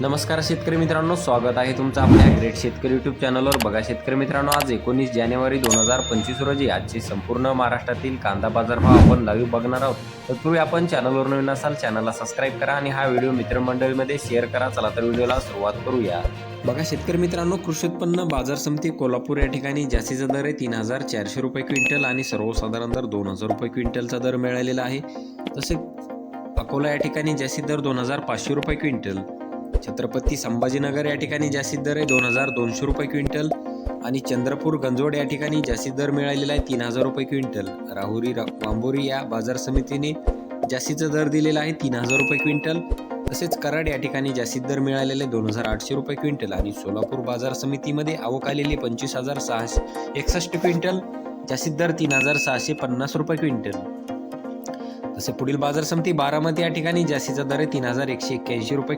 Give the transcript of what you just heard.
नमस्कार शेतकरी मित्रांनो स्वागत आहे तुमचं आपल्या ग्रेट शेतकरी यूट्यूब चॅनलवर बघा शेतकरी मित्रांनो आज एकोणीस जानेवारी दोन हजार पंचवीस रोजी आजचे संपूर्ण महाराष्ट्रातील कांदा बाजारभाव आपण लाईव्ह बघणार आहोत. तत्पूर्वी आपण चॅनलवर नवीन असाल चॅनलला सबस्क्राईब करा आणि हा व्हिडिओ मित्रमंडळीमध्ये शेअर करा. चला तर व्हिडिओला सुरुवात करूया. बघा शेतकरी मित्रांनो कृषी उत्पन्न बाजार समिती कोल्हापूर या ठिकाणी जास्तीचा दर आहे तीन हजार चारशे रुपये क्विंटल आणि सर्वसाधारण दर दोन हजार रुपये क्विंटलचा दर मिळालेला आहे. तसेच अकोला या ठिकाणी जास्तीत दर दोन हजार पाचशे रुपये क्विंटल. छत्रपती संभाजीनगर या ठिकाणी जास्तीत दर आहे. दोन हजार दोनशे रुपये क्विंटल आणि चंद्रपूर गंजोड या ठिकाणी जास्तीत दर मिळालेला आहे तीन हजार रुपये क्विंटल. राहुरी बांबोरी वांबोरी या बाजार समितीने जास्तीचा दर दिलेला आहे तीन हजार रुपये क्विंटल. तसेच कराड या ठिकाणी जास्तीत दर मिळालेले दोन हजार आठशे रुपये क्विंटल आणि सोलापूर बाजार समितीमध्ये आवक आलेली पंचवीस हजार सहाशे एकसष्ट क्विंटल. जास्तीत दर तीन हजार सहाशे पन्नास रुपये क्विंटल. तसे पुढील बाजार समिती बारामती या ठिकाणी जास्तीचा दर आहे तीन हजार एकशे एक्क्याऐंशी रुपये